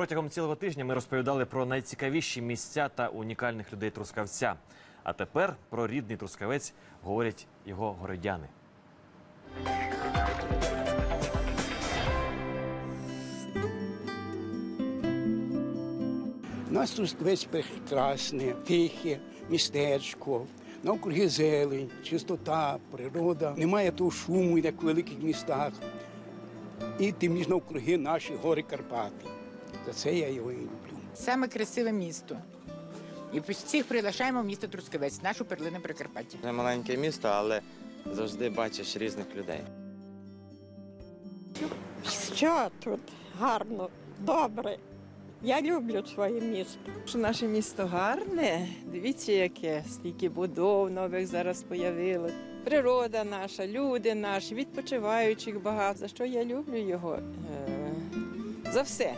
Протягом цілого тижня ми розповідали про найцікавіші місця та унікальних людей Трускавця. А тепер про рідний Трускавець говорять його городяни. У нас тут весь прекрасне, тихе містечко, навкруги зелень, чистота, природа. Немає того шуму, як в великих містах. І тим ніж навкруги наші гори Карпати. За це я його і люблю. Саме красиве місто. І всіх приглашаємо в місто Трускавець, нашу перлину Прикарпаття. Це маленьке місто, але завжди бачиш різних людей. Що тут гарно, добре. Я люблю своє місто. Що наше місто гарне. Дивіться, яке стільки будов нових зараз появилось. Природа наша, люди наші, відпочиваючих багато. За що я люблю його? Е, За все.